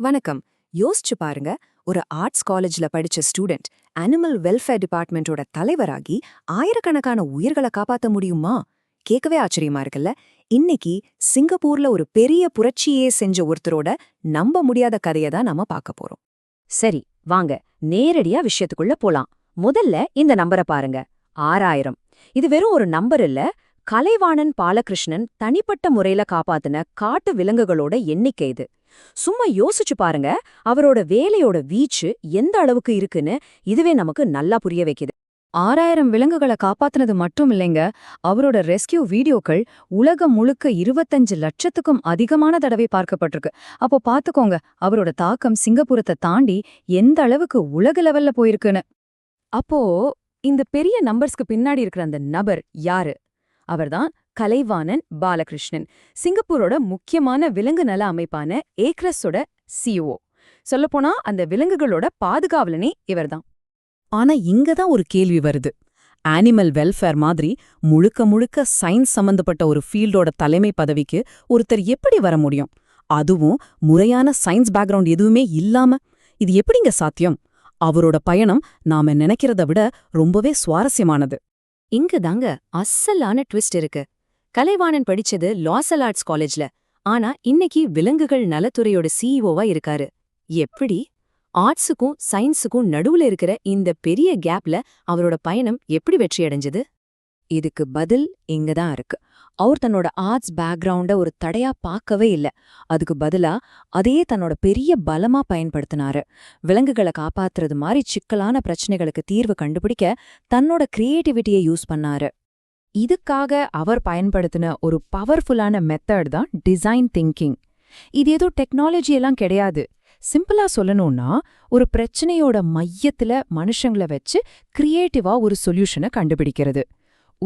வணக்கம். யோசிச்சு பாருங்க ஒரு ஆர்ட்ஸ் காலேஜ்ல படிச்ச ஸ்டூடெண்ட் அனிமல் வெல்ஃபேர் டிபார்ட்மெண்ட்டோட தலைவராகி ஆயிரக்கணக்கான உயிர்களை காப்பாத்த முடியுமா? கேட்கவே ஆச்சரியமா இருக்குல்ல? இன்னைக்கு சிங்கப்பூர்ல ஒரு பெரிய புரட்சியே செஞ்ச ஒருத்தரோட நம்ப முடியாத கதையை தான் நாம பார்க்க போறோம். சரி வாங்க நேரடியா விஷயத்துக்குள்ள போலாம். முதல்ல இந்த நம்பரை பாருங்க. ஆறாயிரம். இது வெறும் ஒரு நம்பர் இல்ல கலைவாணன் பாலகிருஷ்ணன் தனிப்பட்ட முறையில காப்பாத்தின காட்டு விலங்குகளோட எண்ணிக்கை இது. சும்மா யோசிச்சு பாருங்க அவரோட வேலையோட வீச்சு எந்த அளவுக்கு இருக்குன்னு இதுவே நமக்கு நல்லா புரிய வைக்குது. ஆறாயிரம் விலங்குகளை காப்பாத்துனது மட்டும் இல்லைங்க அவரோட ரெஸ்கியூ வீடியோக்கள் உலகம் முழுக்க இருபத்தஞ்சு லட்சத்துக்கும் அதிகமான தடவை பார்க்கப்பட்டிருக்கு. அப்போ பாத்துக்கோங்க அவரோட தாக்கம் சிங்கப்பூரத்தை தாண்டி எந்த அளவுக்கு உலக லெவல்ல போயிருக்குன்னு. அப்போ இந்த பெரிய நம்பர்ஸ்க்கு பின்னாடி இருக்கிற அந்த நபர் யாரு? அவர்தான் கலைவாணன் பாலகிருஷ்ணன். சிங்கப்பூரோட முக்கியமான விலங்கு நல அமைப்பான ஏக்ரஸோட சிஓ சொல்லப்போனா அந்த விலங்குகளோட பாதுகாவலனே இவர்தான். ஆனா இங்க தான் ஒரு கேள்வி வருது. அனிமல் வெல்ஃபேர் மாதிரி முழுக்க முழுக்க சயின்ஸ் சம்பந்தப்பட்ட ஒரு ஃபீல்டோட தலைமை பதவிக்கு ஒருத்தர் எப்படி வர முடியும்? அதுவும் முறையான சயின்ஸ் பேக்ரவுண்ட் எதுவுமே இல்லாம. இது எப்படிங்க சாத்தியம்? அவரோட பயணம் நாம நினைக்கிறத விட ரொம்பவே சுவாரஸ்யமானது. இங்க தாங்க அசலான ட்விஸ்ட் இருக்கு. கலைவாணன் படிச்சது லாசல் ஆர்ட்ஸ் காலேஜ்ல. ஆனா இன்னைக்கு விலங்குகள் நலத்துறையோட சிஇஓவா இருக்காரு. எப்படி? ஆர்ட்ஸுக்கும் சயின்ஸுக்கும் நடுவுல இருக்கிற இந்த பெரிய கேப்ல அவரோட பயணம் எப்படி வெற்றியடைஞ்சது? இதுக்கு பதில் இங்க தான் இருக்கு. அவர் தன்னோட ஆர்ட்ஸ் பேக்ரவுண்ட ஒரு தடையா பார்க்கவே இல்ல. அதுக்கு பதிலா அதையே தன்னோட பெரிய பலமா பயன்படுத்தினாரு. விலங்குகளை காப்பாத்துறது மாதிரி சிக்கலான பிரச்சனைகளுக்கு தீர்வு கண்டுபிடிக்க தன்னோட கிரியேட்டிவிட்டியை யூஸ் பண்ணாரு. இதுக்காக அவர் பயன்படுத்தின ஒரு பவர்ஃபுல்லான மெத்தட் தான் டிசைன் திங்கிங் இது ஏதோ டெக்னாலஜி எல்லாம் கிடையாது. சிம்பிளா சொல்லணும்னா ஒரு பிரச்சனையோட மையத்துல மனுஷங்கள வச்சு கிரியேட்டிவா ஒரு சொல்யூஷனை கண்டுபிடிக்கிறது.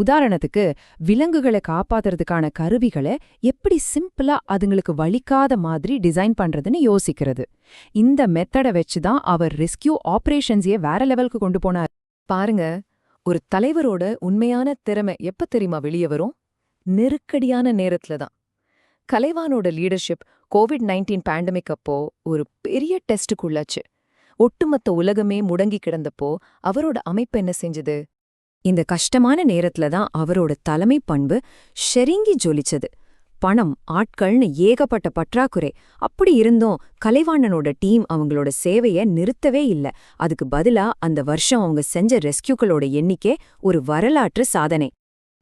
உதாரணத்துக்கு விலங்குகளை காப்பாத்துறதுக்கான கருவிகளை எப்படி சிம்பிளா அதுங்களுக்கு வலிக்காத மாதிரி டிசைன் பண்றதுன்னு யோசிக்கிறது. இந்த மெத்தடை வச்சு தான் அவர் ரெஸ்கியூ ஆபரேஷன்ஸையே வேற லெவலுக்கு கொண்டு போனார். பாருங்க ஒரு தலைவரோட உண்மையான திறமை எப்ப தெரியுமா வெளியே வரும்? நெருக்கடியான நேரத்துல தான். கலைவானோட லீடர்ஷிப் கோவிட் நைன்டீன் பேண்டமிக் அப்போ ஒரு பெரிய டெஸ்டுக்குள்ளாச்சு ஒட்டுமொத்த உலகமே முடங்கி கிடந்தப்போ அவரோட அமைப்பு என்ன செஞ்சது? இந்த கஷ்டமான நேரத்துல தான் அவரோட தலைமை பண்பு ஷெரிங்கி ஜொலிச்சது. பணம் ஆட்கள்னு ஏகப்பட்ட பற்றாக்குறை. அப்படி இருந்தும் கலைவாணனோட டீம் அவங்களோட சேவைய நிறுத்தவே இல்ல. அதுக்கு பதிலா அந்த வருஷம் அவங்க செஞ்ச ரெஸ்கியூக்களோட எண்ணிக்கை ஒரு வரலாற்று சாதனை.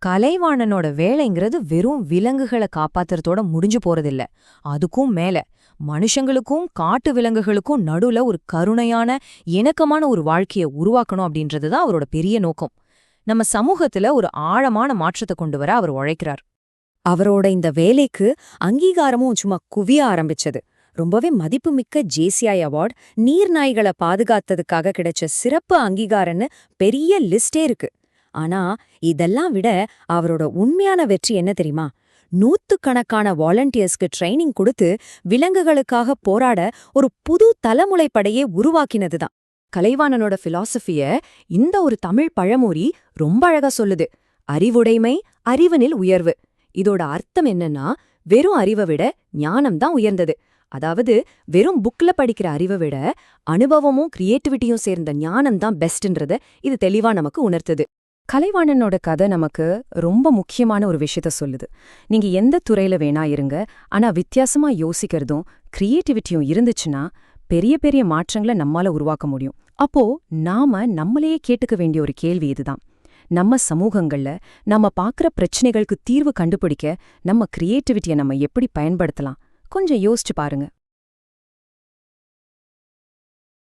கலைவாணனோட வேலைங்கிறது வெறும் விலங்குகளை காப்பாத்துறதோட முடிஞ்சு போறதில்ல. அதுக்கும் மேல மனுஷங்களுக்கும் காட்டு விலங்குகளுக்கும் நடுவுல ஒரு கருணையான இணக்கமான ஒரு வாழ்க்கையை உருவாக்கணும் அப்படின்றது தான் அவரோட பெரிய நோக்கம். நம்ம சமூகத்துல ஒரு ஆழமான மாற்றத்தை கொண்டு வர அவர் உழைக்கிறார். அவரோட இந்த வேலைக்கு அங்கீகாரமும் சும்மா குவிய ஆரம்பிச்சது. ரொம்பவே மதிப்புமிக்க ஜேசிஐ அவார்ட் நீர்நாய்களை பாதுகாத்ததுக்காக கிடைச்ச சிறப்பு அங்கீகாரம்னு பெரிய லிஸ்டே இருக்கு. ஆனா இதெல்லாம் விட அவரோட உண்மையான வெற்றி என்ன தெரியுமா? நூத்துக்கணக்கான வாலண்டியர்ஸ்க்கு ட்ரைனிங் கொடுத்து விலங்குகளுக்காக போராட ஒரு புது தலைமுறைப்படையே உருவாக்கினதுதான் கலைவாணனோட பிலாசபிய இந்த ஒரு தமிழ் பழமொழி ரொம்ப அழகா சொல்லுது. அறிவுடைமை அறிவனில் உயர்வு. இதோட அர்த்தம் என்னன்னா வெறும் அறிவை விட ஞானம் தான் உயர்ந்தது. அதாவது வெறும் புக்ல படிக்கிற அறிவை விட அனுபவமும் கிரியேட்டிவிட்டியும் சேர்ந்த ஞானம் தான் பெஸ்ட்ன்றத இது தெளிவா நமக்கு உணர்த்துது. கலைவாணனோட கதை நமக்கு ரொம்ப முக்கியமான ஒரு விஷயத்த சொல்லுது. நீங்க எந்த துறையில வேணா இருங்க. ஆனா வித்தியாசமா யோசிக்கிறதும் கிரியேட்டிவிட்டியும் இருந்துச்சுன்னா பெரிய பெரிய மாற்றங்களை நம்மால உருவாக்க முடியும். அப்போ நாம நம்மளையே கேட்டுக்க வேண்டிய ஒரு கேள்வி இதுதான். நம்ம சமூகங்கள்ல நம்ம பார்க்குற பிரச்சனைகளுக்கு தீர்வு கண்டுபிடிக்க நம்ம கிரியேட்டிவிட்டியை நம்ம எப்படி பயன்படுத்தலாம்? கொஞ்சம் யோசிச்சு பாருங்க.